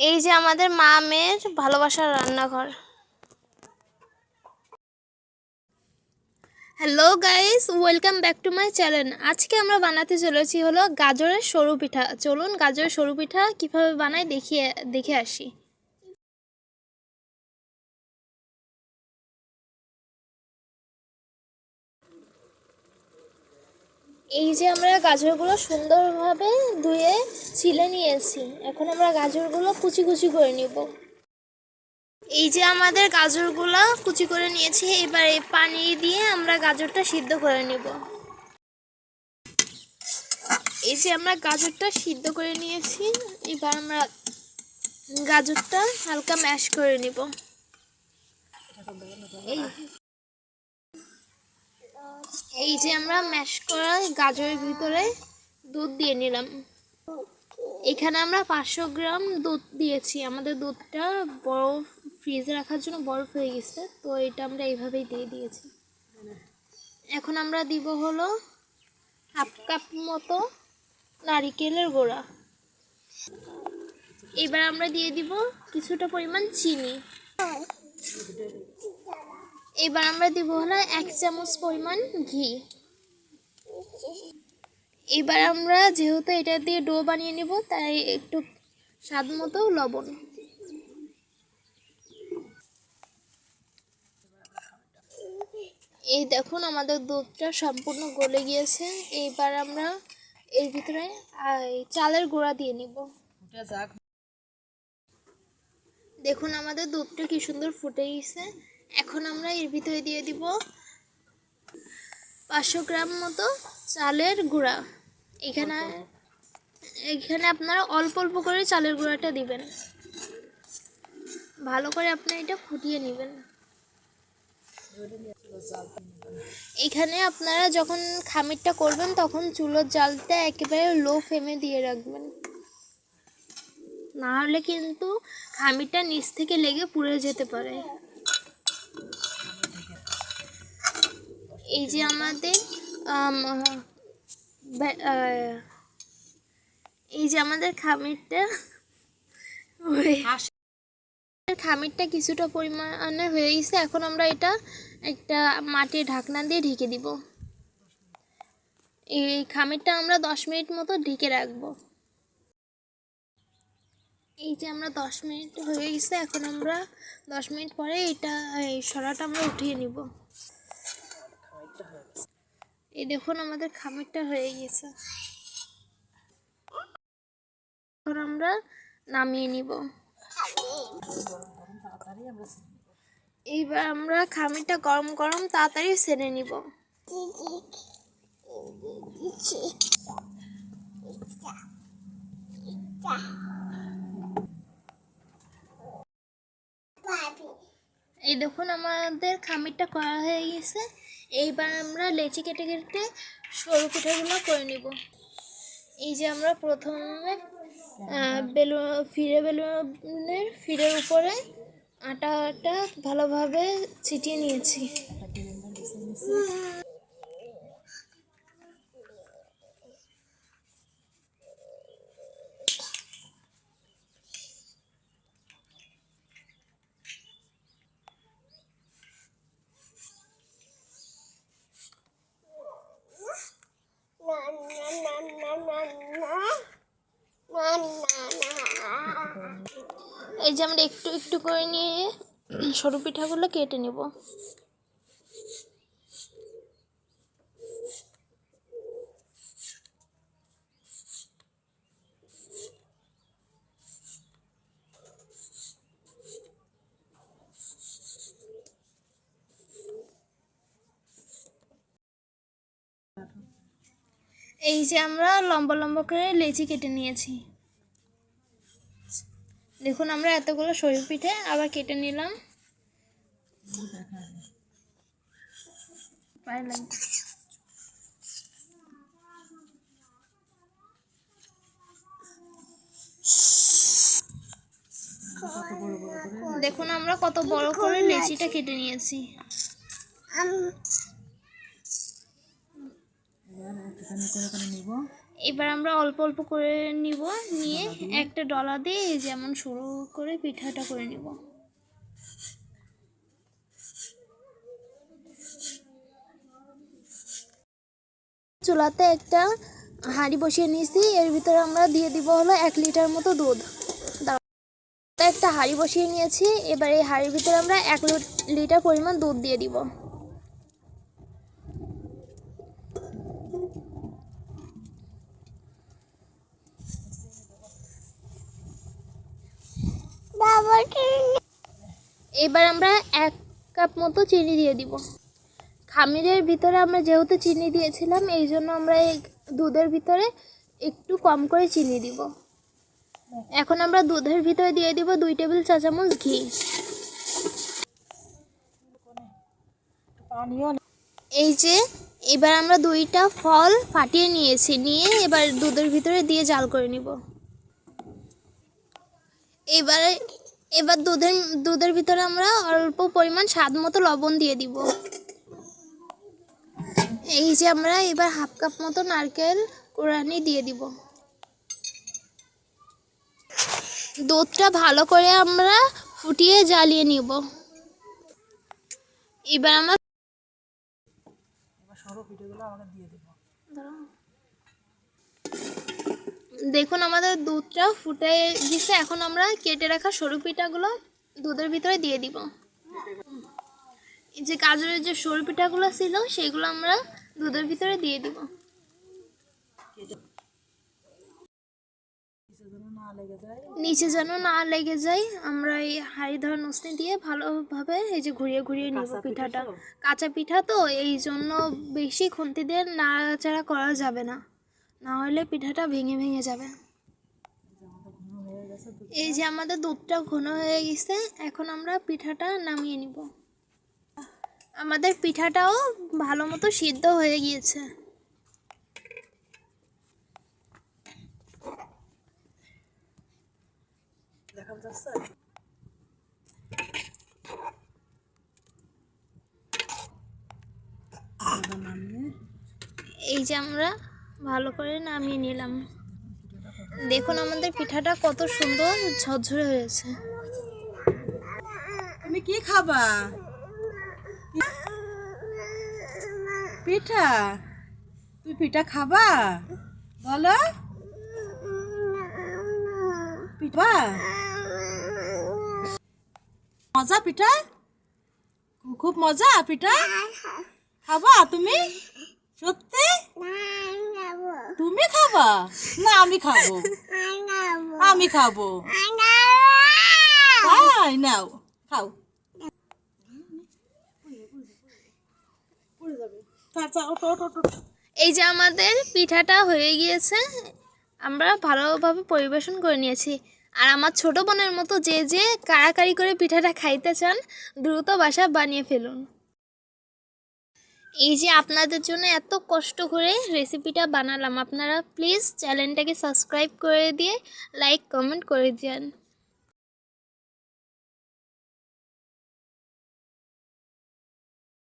এই যে আমাদের মা মেয়ের ভালোবাসার রান্নাঘর। Hello guys welcome back to my channel আজকে আমরা বানাতে চলেছি হলো গাজরের সরু পিঠা। চলুন গাজরের সরু পিঠা কীভাবে বানাই দেখিয়ে, দেখে আসি। এই যে আমরা গাজরগুলো সুন্দরভাবে ধুয়ে ছিলে নিয়েছি, এখন আমরা গাজরগুলো কুচি কুচি করে নিব। এই যে আমাদের গাজরগুলো কুচি করে নিয়েছি, এবার এই পানি দিয়ে আমরা গাজরটা সিদ্ধ করে নিব। এই যে আমরা গাজরটা সিদ্ধ করে নিয়েছি, এবার আমরা গাজরটা হালকা ম্যাশ করে নিব। এই এই যে আমরা ম্যাশ করা গাজরের ভিতরে দুধ দিয়ে নিলাম। এখানে আমরা পাঁচশো গ্রাম দুধ দিয়েছি। আমাদের দুধটা বরফ ফ্রিজে রাখার জন্য বরফ হয়ে গেছে, তো এটা আমরা এইভাবেই দিয়ে দিয়েছি। এখন আমরা দিব হলো হাফ কাপ মতো নারিকেলের গোড়া। এবার আমরা দিয়ে দিব কিছুটা পরিমাণ চিনি। এবার আমরা দিব হলো এক চামচ পরিমাণ ঘি। এবার আমরা যেহেতু এটা দিয়ে ডো বানিয়ে নিব তাই একটু স্বাদ মতো লবণ। এই দেখুন আমাদের দুধটা সম্পূর্ণ গলে গিয়েছে। এইবার আমরা এর ভিতরে চালের গোড়া দিয়ে নিব। দেখুন আমাদের দুধটা কি সুন্দর ফুটে গেছে এখন আমরা এর ভিতরে দিয়ে দিব পাঁচশো গ্রাম মতো চালের গুঁড়া। এখানে এখানে আপনারা অল্প অল্প করে চালের গুঁড়াটা দিবেন। ভালো করে আপনি এটা ফুটিয়ে নেবেন। এখানে আপনারা যখন খামিরটা করবেন তখন চুলোর জালটা একেবারে লো ফ্লেমে দিয়ে রাখবেন। না হলে কিন্তু খামিরটা নিচ থেকে লেগে পুড়ে যেতে পারে। এই যে আমাদের আম, এই যে আমাদের খামিরটা খামিরটা কিছুটা পরিমাণে হয়ে গেছে। এখন আমরা এটা একটা মাটির ঢাকনা দিয়ে ঢেকে দিব। এই খামিরটা আমরা দশ মিনিট মতো ঢেকে রাখব। এই যে আমরা দশ মিনিট হয়ে গেছে। এখন আমরা দশ মিনিট পরে এটা এই সরাটা আমরা উঠিয়ে নিব। এই দেখুন আমাদের খামিরটা হয়ে গেছে। এখন আমরা নামিয়ে নিব। এইবার আমরা খামিরটা গরম গরম তাড়াতাড়ি সেরে নিব। এই দেখুন, আমাদের খামিরটা করা হয়ে গেছে। এইবার আমরা লেচি কেটে কেটে সরু পিঠাগুলো করে নিব। এই যে আমরা প্রথমে বেলুন ফিরে বেলুনের ফিরের উপরে আটাটা ভালোভাবে ছিটিয়ে নিয়েছি। এই যে আমরা একটু একটু করে নিয়ে সরু পিঠাগুলো কেটে নেব। এই যে আমরা লম্বা লম্বা করে লেচি কেটে নিয়েছি। দেখুন আমরা এতগুলো সরু পিঠে আবার কেটে নিলাম। দেখুন আমরা কত বড় করে লেচিটা কেটে নিয়েছি। এবার আমরা অল্প অল্প করে নিব, নিয়ে একটা ডলা দিয়ে যেমন শুরু করে পিঠাটা করে নিব। চুলাতে একটা হাঁড়ি বসিয়ে নিয়েছি, এর ভিতরে আমরা দিয়ে দিব হলো এক লিটার মতো দুধ। একটা হাঁড়ি বসিয়ে নিয়েছি, এবার এই হাঁড়ির ভিতরে আমরা এক লিটার পরিমাণ দুধ দিয়ে দিব। এবার আমরা এক কাপ মতো চিনি দিয়ে দিব। খামিরের ভিতরে আমরা যেহেতু চিনি দিয়েছিলাম, এই জন্য আমরা এই দুধের ভিতরে একটু কম করে চিনি দিব। এখন আমরা দুধের ভিতরে দিয়ে দিব দুই টেবিল চা চামচ ঘি। এই যে, এবার আমরা দুইটা ফল ফাটিয়ে নিয়েছি, নিয়ে এবার দুধের ভিতরে দিয়ে জাল করে নিব। এবারে এবার দুধের দুধের ভিতরে আমরা অল্প পরিমাণ স্বাদ মতো লবণ দিয়ে দিব। এই যে আমরা এবার হাফ কাপ মতো নারকেল কোরানি দিয়ে দিব। দুধটা ভালো করে আমরা ফুটিয়ে জ্বালিয়ে নিব। এবার আমরা সরো পিঠেগুলো আমাকে দিয়ে দেবো। দেখুন আমাদের দুধটা ফুটে গেছে। এখন আমরা কেটে রাখা সরু পিঠাগুলো দুধের ভিতরে দিয়ে দিব। এই যে গাজরের যে সরু পিঠাগুলো ছিল সেগুলো আমরা দুধের ভিতরে দিয়ে দিব। নিচে যেন না লেগে যায় আমরা এই হাঁড়ি ধরা নস্তি দিয়ে ভালোভাবে এই যে ঘুরিয়ে ঘুরিয়ে নিব পিঠাটা। কাঁচা পিঠা তো এই জন্য বেশি খুন্তি দিয়ে নাড়াচাড়া করা যাবে না। না হলে পিঠাটা ভেঙে ভেঙে যাবে। এই যে আমাদের দুধটা ঘন হয়ে গেছে, এখন আমরা পিঠাটা নামিয়ে নিব। আমাদের পিঠাটাও ভালো মতো সিদ্ধ হয়ে গিয়েছে। এই যে আমরা ভালো করে নামিয়ে নিলাম। দেখুন আমাদের পিঠাটা কত সুন্দর ঝরঝরে হয়েছে। তুমি কি খাবা? পিঠা? তুই পিঠা খাবা? বলো। পিঠা? মজা পিঠা? খুব মজা পিঠা? খাবা তুমি? সত্যি? তুমি খাবা? না আমি খাব। আমি খাব। তাই নাও খাও। এই যে আমাদের পিঠাটা হয়ে গিয়েছে আমরা ভালোভাবে পরিবেশন করে নিয়েছি। আর আমার ছোট বোনের মতো যে যে কাড়াকাড়ি করে পিঠাটা খাইতে চান দ্রুত বাসা বানিয়ে ফেলুন। এই যে আপনাদের জন্য এত কষ্ট করে রেসিপিটা বানালাম, আপনারা প্লিজ চ্যানেলটাকে সাবস্ক্রাইব করে দিয়ে লাইক কমেন্ট করে দিন